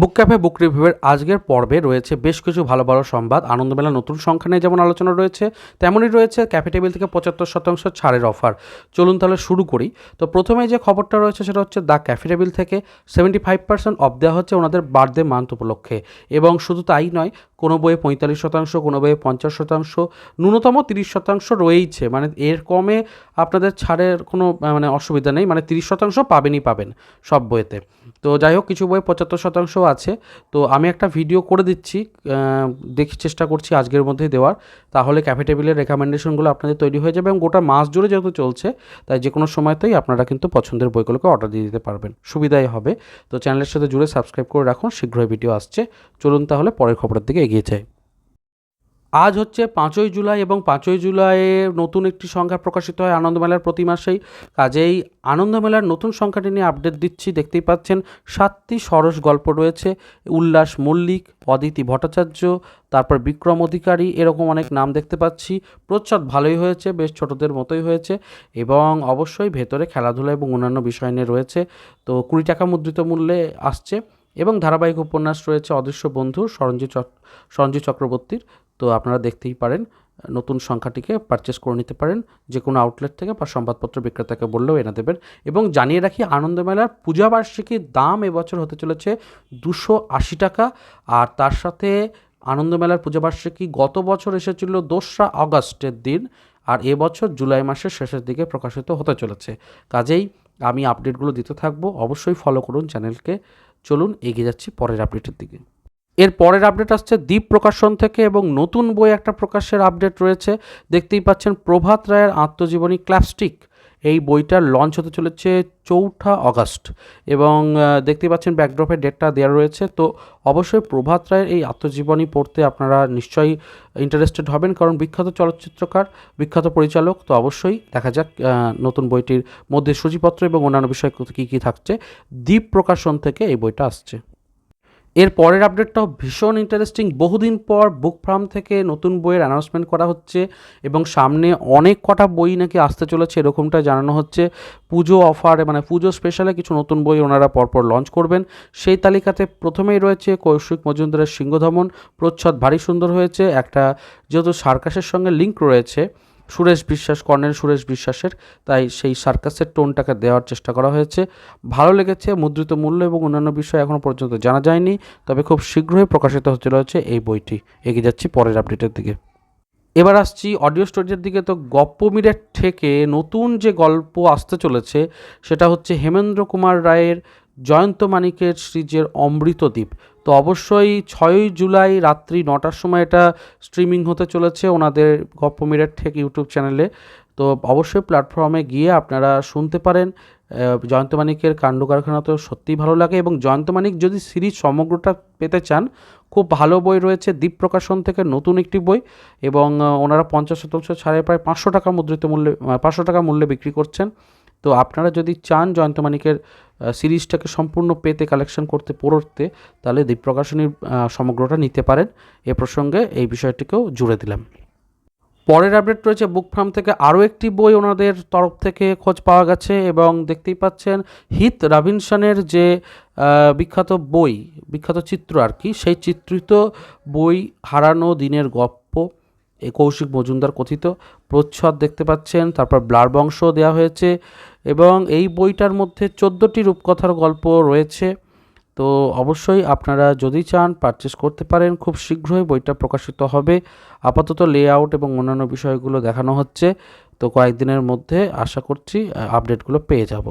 বুক cafe বুক রিভিউয়ের আজকের পর্বে রয়েছে বেশ কিছু ভালো ভালো সংবাদ আনন্দমেলা নতুন সংখ্যা নিয়ে যেমন আলোচনা রয়েছে, তেমনই রয়েছে ক্যাফে টেবিল থেকে পঁচাত্তর শতাংশ ছাড়ের অফার চলুন তাহলে শুরু করি। তো প্রথমে যে খবরটা রয়েছে সেটা হচ্ছে দ্য ক্যাফে টেবিল থেকে সেভেন্টি ফাইভ পার্সেন্ট অফ দেওয়া হচ্ছে ওনাদের বার্থডে মান্থ উপলক্ষে। এবং শুধু তাই নয়, কোনো বইয়ে পঁয়তাল্লিশ শতাংশ, কোনো বইয়ে পঞ্চাশ শতাংশ, ন্যূনতম তিরিশ শতাংশ রয়েইছে। মানে এর কমে আপনাদের ছাড়ের কোনো মানে অসুবিধা নেই মানে তিরিশ শতাংশ পাবেনই পাবেন সব বইয়েতে তো যাই হোক, কিছু বই পঁচাত্তর শতাংশ আছে। তো আমি একটা ভিডিও করে দিচ্ছি দেখি চেষ্টা করছি আজকের মধ্যেই দেওয়ার। তাহলে ক্যাফে টেবিলের রেকমেন্ডেশনগুলো আপনাদের তৈরি হয়ে যাবে এবং গোটা মাস জুড়ে যেহেতু চলছে, তাই যে কোনো সময়তেই আপনারা কিন্তু পছন্দের বইগুলোকে অর্ডার দিয়ে দিতে পারবেন। সুবিধাই হবে। তো চ্যানেলের সাথে জুড়ে সাবস্ক্রাইব করে রাখুন, শীঘ্রই ভিডিও আসছে। চলুন তাহলে পরের খবরের দিকে এগিয়ে যাই। আজ হচ্ছে পাঁচই জুলাই এবং পাঁচই জুলাইয়ে নতুন একটি সংখ্যা প্রকাশিত হয় আনন্দমেলার প্রতি মাসেই। কাজেই আনন্দমেলার নতুন সংখ্যাটি নিয়ে আপডেট দিচ্ছি। দেখতেই পাচ্ছেন, সাতটি সরস গল্প রয়েছে। উল্লাস মল্লিক, অদিতি ভট্টাচার্য, তারপর বিক্রম অধিকারী, এরকম অনেক নাম দেখতে পাচ্ছি। প্রচ্ছদ ভালোই হয়েছে, বেশ ছোটদের মতোই হয়েছে এবং অবশ্যই ভেতরে খেলাধুলা এবং অন্যান্য বিষয় নিয়ে রয়েছে। তো কুড়ি টাকা মুদ্রিত মূল্যে আসছে এবং ধারাবাহিক উপন্যাস রয়েছে অদৃশ্য বন্ধু সরঞ্জিৎ চক সঞ্জীব চক্রবর্তীর। তো আপনারা দেখতেই পারেন, নতুন সংখ্যাটিকে পারচেস করে নিতে পারেন যে কোনো আউটলেট থেকে বা সংবাদপত্র বিক্রেতাকে বললেও এনে দেবেন। এবং জানিয়ে রাখি আনন্দমেলার পূজাবার্ষিকীর দাম এবছর হতে চলেছে দুশো আশি টাকা। আর তার সাথে আনন্দমেলার পূজাবার্ষিকী গত বছর এসেছিল দোসরা আগস্টের দিন, আর এবছর জুলাই মাসের শেষের দিকে প্রকাশিত হতে চলেছে। কাজেই আমি আপডেটগুলো দিতে থাকব। অবশ্যই ফলো করুন চ্যানেলকে চলুন, এগিয়ে যাচ্ছি পরের আপডেটের দিকে। এর পরের আপডেট আসছে দ্বীপ প্রকাশন থেকে এবং নতুন বই একটা প্রকাশের আপডেট রয়েছে। দেখতেই পাচ্ছেন প্রভাত রায়ের আত্মজীবনী ক্ল্যাপস্টিক এই বইটার লঞ্চ হতে চলেছে চৌঠা অগস্ট এবং দেখতেই পাচ্ছেন ব্যাকড্রপের ডেটটা দেওয়া রয়েছে। তো অবশ্যই প্রভাত রায়ের এই আত্মজীবনী পড়তে আপনারা নিশ্চয়ই ইন্টারেস্টেড হবেন কারণ বিখ্যাত চলচ্চিত্রকার, বিখ্যাত পরিচালক। তো অবশ্যই দেখা যাক নতুন বইটির মধ্যে সূচিপত্র এবং অন্যান্য বিষয় কী কী থাকছে। দ্বীপ প্রকাশন থেকে এই বইটা আসছে। এর পরের আপডেটটাও ভীষণ ইন্টারেস্টিং বহুদিন পর বুক ফার্ম থেকে নতুন বইয়ের অ্যানাউন্সমেন্ট করা হচ্ছে এবং সামনে অনেক কটা বই নাকি আসতে চলেছে, এরকমটা জানানো হচ্ছে। পুজো অফারে মানে পুজো স্পেশালে কিছু নতুন বই ওনারা পরপর লঞ্চ করবেন। সেই তালিকাতে প্রথমেই রয়েছে কৌশিক মজুমদারের সিংহধমন। প্রচ্ছদ ভারী সুন্দর হয়েছে। একটা যেহেতু সার্কাসের সঙ্গে লিঙ্ক রয়েছে সুরেশ বিশ্বাস, কর্নেল সুরেশ বিশ্বাসের। তাই সেই সার্কাসের টোনটাকে দেওয়ার চেষ্টা করা হয়েছে। ভালো লেগেছে, মুদ্রিত মূল্য এবং অন্যান্য বিষয় এখনও পর্যন্ত জানা যায়নি। তবে খুব শীঘ্রই প্রকাশিত হতে রয়েছে এই বইটি। এগিয়ে যাচ্ছি পরের আপডেটের দিকে। এবার আসছি অডিও স্টোরেজের দিকে। তো গপ্পমিরের থেকে নতুন যে গল্প আসতে চলেছে, সেটা হচ্ছে হেমেন্দ্র কুমার রায়ের জয়ন্ত মানিকের সিরিজের অমৃতদ্বীপ। তো অবশ্যই ছয়ই জুলাই রাত্রি নটার সময় এটা স্ট্রিমিং হতে চলেছে ওনাদের গপ্প গপ্পমিরের ঠেক ইউটিউব চ্যানেলে। তো অবশ্যই প্ল্যাটফর্মে গিয়ে আপনারা শুনতে পারেন। জয়ন্ত মানিকের কাণ্ড কারখানা তো সত্যিই ভালো লাগে এবং জয়ন্ত মানিক যদি সিরিজ সমগ্রটা পেতে চান, খুব ভালো বই রয়েছে দ্বীপ প্রকাশন থেকে নতুন একটি বই এবং ওনারা পঞ্চাশ শতাংশ ছাড়ে প্রায় পাঁচশো টাকা মুদ্রিত মূল্যে পাঁচশো টাকা মূল্যে বিক্রি করছেন। তো আপনারা যদি চান জয়ন্ত মানিকের সিরিজটাকে সম্পূর্ণ পেতে কালেকশন করতে, পড়তে, তাহলে দ্বীপ প্রকাশনীর সমগ্রটা নিতে পারেন। এ প্রসঙ্গে এই বিষয়টিকেও জুড়ে দিলাম। পরের আপডেট রয়েছে বুক ফার্ম থেকে আরও একটি বই ওনাদের তরফ থেকে খোঁজ পাওয়া গেছে এবং দেখতেই পাচ্ছেন হিত রাবিনসনের যে বিখ্যাত বই, বিখ্যাত চিত্র আর কি, সেই চিত্রিত বই হারানো দিনের গপ্প কৌশিক মজুমদার কথিত প্রচ্ছদ দেখতে পাচ্ছেন। তারপর ব্লার বংশ দেওয়া হয়েছে। এবং এই বইটার মধ্যে চোদ্দোটি রূপকথার গল্প রয়েছে। তো অবশ্যই আপনারা যদি চান পারচেস করতে পারেন, খুব শীঘ্রই বইটা প্রকাশিত হবে। আপাতত লেআউট এবং অন্যান্য বিষয়গুলো দেখানো হচ্ছে। তো কয়েকদিনের মধ্যে আশা করছি আপডেটগুলো পেয়ে যাব।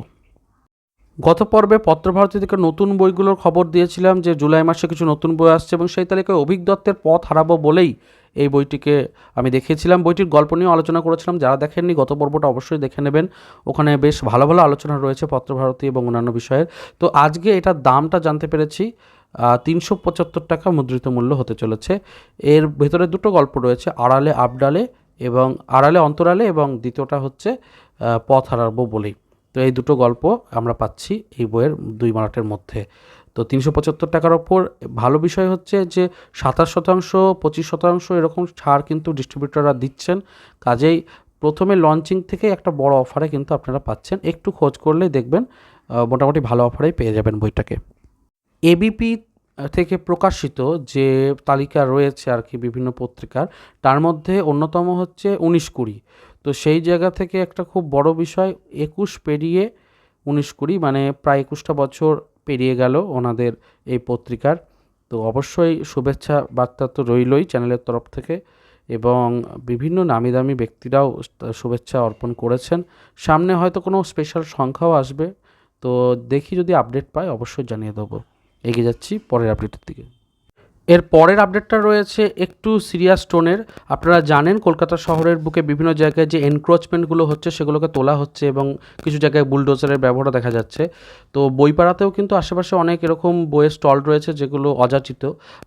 গত পর্বে পত্রভারতী থেকে নতুন বইগুলোর খবর দিয়েছিলাম যে, জুলাই মাসে কিছু নতুন বই আসছে এবং সেই তালিকায় অভিক দত্তের পথ হারাবো বলেই এই বইটিকে আমি দেখিয়েছিলাম। বইটির গল্প নিয়েও আলোচনা করেছিলাম। যারা দেখেননি, গত পর্বটা অবশ্যই দেখে নেবেন। ওখানে বেশ ভালো ভালো আলোচনা রয়েছে পত্রভারতী এবং অন্যান্য বিষয়ের। তো আজকে এটার দামটা জানতে পেরেছি তিনশো পঁচাত্তর টাকা মুদ্রিত মূল্য হতে চলেছে। এর ভেতরে দুটো গল্প রয়েছে, আড়ালে আবডালে এবং আড়ালে অন্তরালে এবং দ্বিতীয়টা হচ্ছে পথ হারাবো বলেই। তো এই দুটো গল্প আমরা পাচ্ছি এই বইয়ের দুই মারাটের মধ্যে। তো তিনশো পঁচাত্তর টাকার ওপর। ভালো বিষয় হচ্ছে যে সাতাশ শতাংশ, পঁচিশ শতাংশ এরকম ছাড় কিন্তু ডিস্ট্রিবিউটররা দিচ্ছেন। কাজেই প্রথমে লঞ্চিং থেকে একটা বড় অফারে কিন্তু আপনারা পাচ্ছেন। একটু খোঁজ করলেই দেখবেন মোটামুটি ভালো অফারেই পেয়ে যাবেন বইটাকে। এবিপি থেকে প্রকাশিত যে তালিকা রয়েছে আর কি বিভিন্ন পত্রিকার, তার মধ্যে অন্যতম হচ্ছে উনিশ কুড়ি। তো সেই জায়গা থেকে একটা খুব বড় বিষয়, একুশ পেরিয়ে উনিশ কুড়ি মানে প্রায় একুশটা বছর পেরিয়ে গেল ওনাদের এই পত্রিকার। তো অবশ্যই শুভেচ্ছা বার্তা তো রইলই চ্যানেলের তরফ থেকে এবং বিভিন্ন নামি দামি ব্যক্তিরাও শুভেচ্ছা অর্পণ করেছেন। সামনে হয়তো কোনো স্পেশাল সংখ্যাও আসবে। তো দেখি যদি আপডেট পাই অবশ্যই জানিয়ে দেবো। এগিয়ে যাচ্ছি পরের আপডেটের দিকে। এর পরের আপডেটটা রয়েছে একটু সিরিয়াস টোনের আপনারা জানেন কলকাতা শহরের বুকে বিভিন্ন জায়গায় যে এনক্রোচমেন্টগুলো হচ্ছে, সেগুলোকে তোলা হচ্ছে এবং কিছু জায়গায় বুলডোজারের ব্যবহারও দেখা যাচ্ছে। তো বইপাড়াতেও কিন্তু আশেপাশে অনেক এরকম বইয়ের স্টল রয়েছে যেগুলো অযাচিত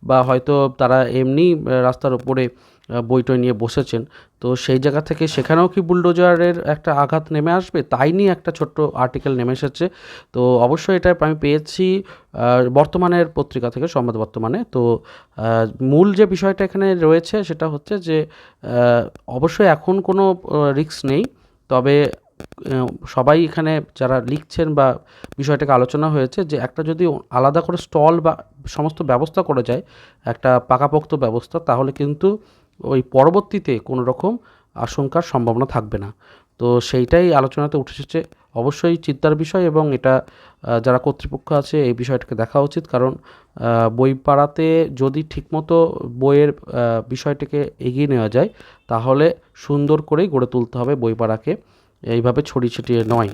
বা হয়তো তারা এমনি রাস্তার উপরে আহ, বই টই নিয়ে বসেছেন। তো সেই জায়গা থেকে সেখানেও কি বুলডোজারের একটা আঘাত নেমে আসবে? তাই নিয়ে একটা ছোট্ট আর্টিকেল নেমে এসেছে। তো অবশ্যই এটা আমি পেয়েছি বর্তমানের পত্রিকা থেকে সংবাদ বর্তমানে। তো মূল যে বিষয়টা এখানে রয়েছে সেটা হচ্ছে যে অবশ্যই এখন কোনো রিস্ক নেই। তবে সবাই এখানে যারা লিখছেন বা বিষয়টাকে আলোচনা হয়েছে যে একটা যদি আলাদা করে স্টল বা সমস্ত ব্যবস্থা করে যায় একটা পাকাপোক্ত ব্যবস্থা তাহলে কিন্তু ওই পরবর্তীতে কোনো রকম আশঙ্কার সম্ভাবনা থাকবে না। তো সেইটাই আলোচনাতে উঠে এসেছে। অবশ্যই চিন্তার বিষয় এবং এটা যারা কর্তৃপক্ষ আছে এই বিষয়টাকে দেখা উচিত। কারণ বই পাড়াতে যদি ঠিকমতো বইয়ের বিষয়টাকে এগিয়ে নেওয়া যায়, তাহলে সুন্দর করেই গড়ে তুলতে হবে বই পাড়াকে। এইভাবে ছড়িয়ে ছিটিয়ে নয়।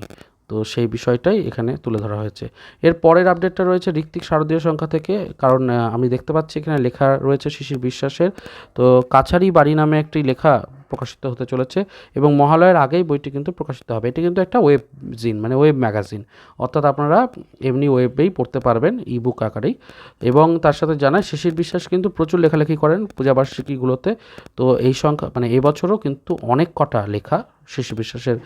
তো সেই বিষয়টাই এখানে তুলে ধরা হয়েছে। এর পরের আপডেটটা রয়েছে ঋত্বিক শারদীয় সংখ্যা থেকে, কারণ আমি দেখতে পাচ্ছি এখানে লেখা রয়েছে শিশির বিশ্বাসের। তো কাছারি বাড়ি নামে একটি লেখা প্রকাশিত হতে চলেছে এবং মহালয়ের আগেই বইটি কিন্তু প্রকাশিত হবে। এটি কিন্তু একটা ওয়েব জিন মানে ওয়েব ম্যাগাজিন অর্থাৎ আপনারা এমনি ওয়েবেই পড়তে পারবেন ই বুক আকারেই। এবং তার সাথে জানায় শিশির বিশ্বাস কিন্তু প্রচুর লেখালেখি করেন পূজাবার্ষিকীগুলোতে তো এই সংখ্যা মানে এবছরও কিন্তু অনেক কটা লেখা শিশির বিশ্বাসের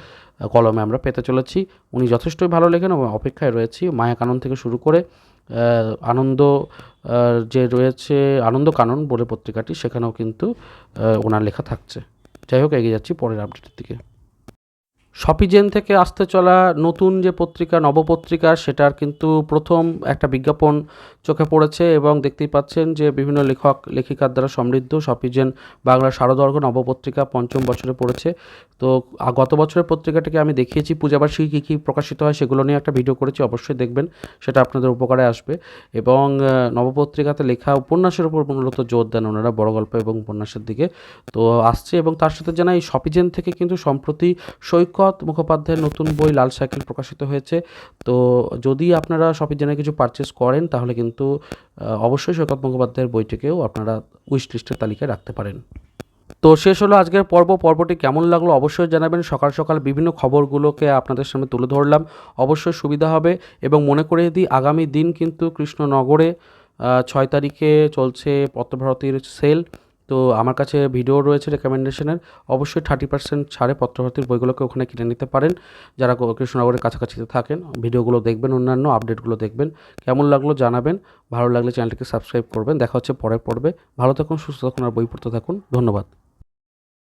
কলমে আমরা পেতে চলেছি। উনি যথেষ্টই ভালো লেখেন এবং অপেক্ষায় রয়েছি। মায়া কানন থেকে শুরু করে আনন্দ যে রয়েছে আনন্দ কানন বলে পত্রিকাটি, সেখানেও কিন্তু ওনার লেখা থাকছে। যাই হোক, এগিয়ে যাচ্ছি পরের আপডেটের দিকে। শপিজেন থেকে আসতে চলা নতুন যে পত্রিকা, নবপত্রিকা, সেটার কিন্তু প্রথম একটা বিজ্ঞাপন চোখে পড়েছে এবং দেখতেই পাচ্ছেন যে বিভিন্ন লেখক, লেখিকার দ্বারা সমৃদ্ধ শপিজেন বাংলা শারদর্ঘ নবপত্রিকা পঞ্চম বছরে পড়েছে। তো গত বছরের পত্রিকাটাকে আমি দেখিয়েছি, পূজাবার্ষিকী কী কী প্রকাশিত হয় সেগুলো নিয়ে একটা ভিডিও করেছি, অবশ্যই দেখবেন, সেটা আপনাদের উপকারে আসবে। এবং নবপত্রিকাতে লেখা উপন্যাসের উপর মূলত জোর দেন ওনারা, বড় গল্প এবং উপন্যাসের দিকে। তো, আসছে এবং তার সাথে জানা এই শপিজেন থেকে কিন্তু সম্প্রতি সৈকত মুখোপাধ্যায়ের নতুন বই লাল সাইকেল প্রকাশিত হয়েছে। তো যদি আপনারা শপিজেনে কিছু পারচেস করেন, তাহলে কিন্তু অবশ্যই সৈকত মুখোপাধ্যায়ের বইটিকেও আপনারা উইশ লিস্টের তালিকায় রাখতে পারেন। তো শেষ হলো আজকের পর্ব। পর্বটি কেমন লাগল অবশ্যই জানাবেন। সকাল সকাল বিভিন্ন খবরগুলোকে আপনাদের সামনে তুলে ধরলাম। অবশ্যই সুবিধা হবে এবং মনে করে দিই, আগামী দিন কিন্তু কৃষ্ণনগরে ছয় তারিখে চলছে পত্রভারতীর সেল তো আমার কাছে ভিডিও রয়েছে রেকমেন্ডেশনের অবশ্যই থার্টি পার্সেন্ট ছাড়ে পত্রভারতীর বইগুলোকে ওখানে কিনে নিতে পারেন। যারা কৃষ্ণনগরের কাছাকাছিতে থাকেন, ভিডিওগুলো দেখবেন, অন্যান্য আপডেটগুলো দেখবেন। কেমন লাগল জানাবেন। ভালো লাগলে চ্যানেলটিকে সাবস্ক্রাইব করবেন। দেখা হচ্ছে পরে পড়বে ভালো থাকুন, সুস্থ থাকুন আর বই পড়তে থাকুন। ধন্যবাদ।